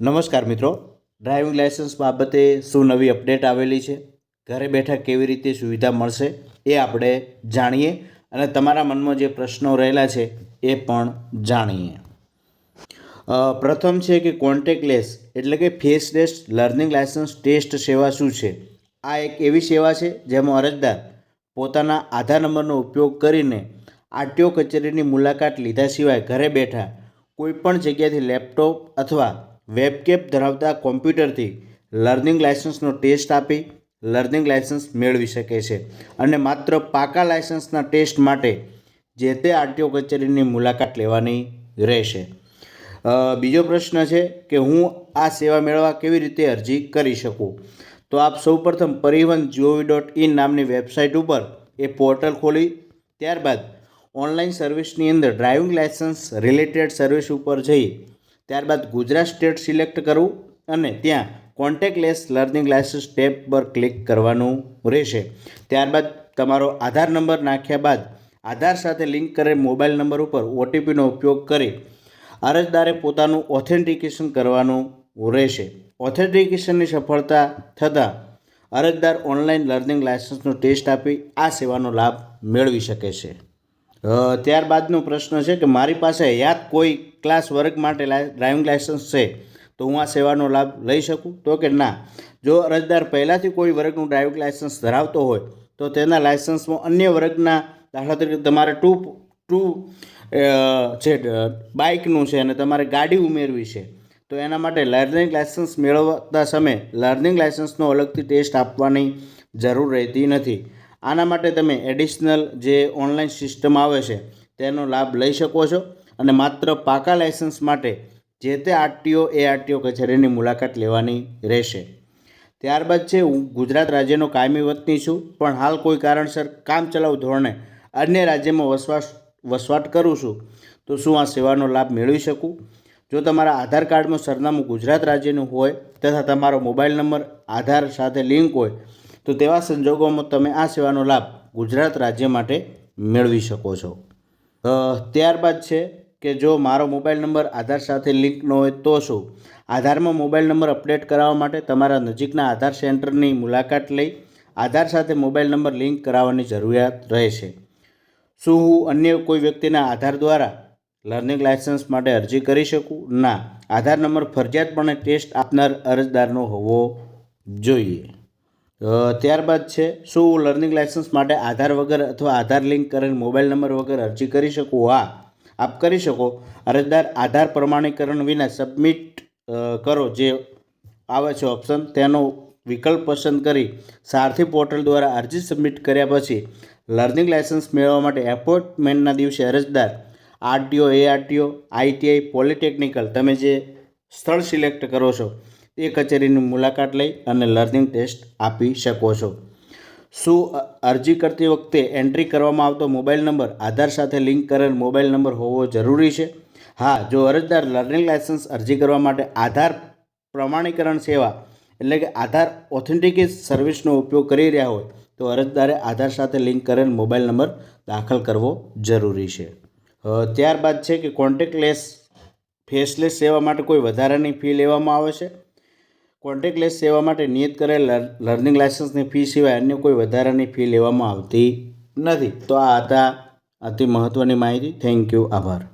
નમસ્કાર મિત્રો. Driving licence બાબતે શું નવી અપડેટ આવેલી છે? ઘરે બેઠા કેવી રીતે સુવિધા મળશે એ આપણે જાણીએ અને તમારા મનમાં જે પ્રશ્નો રહેલા છે એ પણ જાણીએ. પ્રથમ છે કે કોન્ટેક્ટલેસ એટલે કે ફેસલેસ લર્નિંગ લાઇસન્સ ટેસ્ટ સેવા શું છે? આ એક એવી સેવા છે જેમાં અરજદાર પોતાના આધાર નંબરનો ઉપયોગ કરીને આરટીઓ કચેરીની મુલાકાત લીધા સિવાય ઘરે બેઠા કોઈપણ જગ્યાએથી લેપટોપ અથવા વેબકેપ ધરાવતા કોમ્પ્યુટરથી લર્નિંગ લાઇસન્સનો ટેસ્ટ આપી લર્નિંગ લાઇસન્સ મેળવી શકે છે. અને માત્ર પાકા લાઇસન્સના ટેસ્ટ માટે જે તે આરટીઓ કચેરીની મુલાકાત લેવાની રહેશે. બીજો પ્રશ્ન છે કે હું આ સેવા મેળવવા કેવી રીતે અરજી કરી શકું? તો આપ સૌપ્રથમ Parivahan G O V dot in નામની વેબસાઇટ ઉપર એ પોર્ટલ ખોલી, ત્યારબાદ ઓનલાઈન સર્વિસની અંદર ડ્રાઇવિંગ લાઇસન્સ રિલેટેડ સર્વિસ ઉપર જઈ ત્યારબાદ ગુજરાત સ્ટેટ સિલેક્ટ કરવું અને ત્યાં કોન્ટેક્ટલેસ લર્નિંગ લાઇસન્સ ટેબ પર ક્લિક કરવાનું રહેશે. ત્યારબાદ તમારો આધાર નંબર નાખ્યા બાદ આધાર સાથે લિંક કરેલ મોબાઈલ નંબર ઉપર ઓટીપીનો ઉપયોગ કરી અરજદારે પોતાનું ઓથેન્ટિકેશન કરવાનું રહેશે. ઓથેન્ટિકેશનની સફળતા થતાં અરજદાર ઓનલાઈન લર્નિંગ લાઇસન્સનો ટેસ્ટ આપી આ સેવાનો લાભ મેળવી શકે છે. ત્યારબાદનો પ્રશ્ન છે કે મારી પાસે યાદ કોઈ ક્લાસ વર્ગ માટે ડ્રાઇવિંગ લાઇસન્સ છે, તો હું આ સેવાનો લાભ લઈ શકું? તો કે ના? જો અરજદાર પહેલાંથી કોઈ વર્ગનું ડ્રાઇવિંગ લાઇસન્સ ધરાવતો હોય, તો તેના લાઇસન્સમાં અન્ય વર્ગના, દાખલા તરીકે તમારે ટુ ટુ જે બાઇકનું છે અને તમારે ગાડી ઉમેરવી છે, તો એના માટે લર્નિંગ લાઇસન્સ મેળવતા સમયે લર્નિંગ લાઇસન્સનો અલગથી ટેસ્ટ આપવાની જરૂર રહેતી નથી. આના માટે તમે એડિશનલ જે ઓનલાઈન સિસ્ટમ આવે છે, તેનો લાભ લઈ શકો છો. અને માત્ર પાકા લાઇસન્સ માટે જે તે આરટીઓ, એ આરટીઓ કચેરીની મુલાકાત લેવાની રહેશે. ત્યારબાદ છે, હું ગુજરાત રાજ્યનો કાયમી વતની છું, પણ હાલ કોઈ કારણસર કામચલાઉ ધોરણે અન્ય રાજ્યમાં વસવાટ વસવાટ કરું છું, તો શું આ સેવાનો લાભ મેળવી શકું? જો તમારા આધાર કાર્ડમાં સરનામું ગુજરાત રાજ્યનું હોય તથા તમારો મોબાઈલ નંબર, આધાર સાથે લિંક હોય તો તેવા સંજોગોમાં તમે આ સેવાનો લાભ ગુજરાત રાજ્ય માટે મેળવી શકો છો. ત્યારબાદ છે કે જો મારો મોબાઈલ નંબર આધાર સાથે લિંક ન હોય તો શું? આધારમાં મોબાઈલ નંબર અપડેટ કરાવવા માટે તમારા નજીકના આધાર સેન્ટરની મુલાકાત લઈ આધાર સાથે મોબાઈલ નંબર લિંક કરાવવાની જરૂરિયાત રહેશે. શું હું અન્ય કોઈ વ્યક્તિના આધાર દ્વારા લર્નિંગ લાઇસન્સ માટે અરજી કરી શકું? ના, આધાર નંબર ફરજિયાતપણે ટેસ્ટ આપનાર અરજદારનો હોવો જોઈએ. ત્યારબાદ છે, શું હું લર્નિંગ લાઇસન્સ માટે આધાર વગર અથવા આધાર લિંક કરેલ મોબાઈલ નંબર વગર અરજી કરી શકું? હા, આપ કરી શકો. અરજદાર આધાર પ્રમાણીકરણ વિના સબમિટ કરો જે આવે છે ઓપ્શન. તેનો વિકલ્પ પસંદ કરી સારથી પોર્ટલ દ્વારા અરજી સબમિટ કર્યા પછી લર્નિંગ લાઇસન્સ મેળવવા માટે એપોઇન્ટમેન્ટના દિવસે અરજદાર, આરટીઓ, એઆરટીઓ, આઈટીઆઈ, પોલિટેકનિકલ, તમે જે સ્થળ સિલેક્ટ કરો છો તે કચેરીની મુલાકાત લઈ અને લર્નિંગ ટેસ્ટ આપી શકો છો. શું અરજી કરતી વખતે એન્ટ્રી કરવામાં આવતો મોબાઈલ નંબર, આધાર સાથે લિંક કરેલ મોબાઈલ નંબર હોવો જરૂરી છે? હા, જો અરજદાર લર્નિંગ લાઇસન્સ અરજી કરવા માટે આધાર પ્રમાણીકરણ સેવા, એટલે કે આધાર ઓથેન્ટિકેટ સર્વિસનો ઉપયોગ કરી રહ્યા હોય, તો અરજદારે આધાર સાથે લિંક કરેલ મોબાઈલ નંબર દાખલ કરવો જરૂરી છે. ત્યારબાદ છે કે કોન્ટેક્ટલેસ ફેસલેસ સેવા માટે કોઈ વધારાની ફી લેવામાં આવે છે? કોન્ટેક્ટલેસ સેવા માટે નિયત કરેલ લર- લર્નિંગ લાયસન્સની ફી સિવાય અન્ય કોઈ વધારાની ફી લેવામાં આવતી નથી. તો આ હતા અતિ મહત્ત્વની માહિતી. Thank you. આભાર.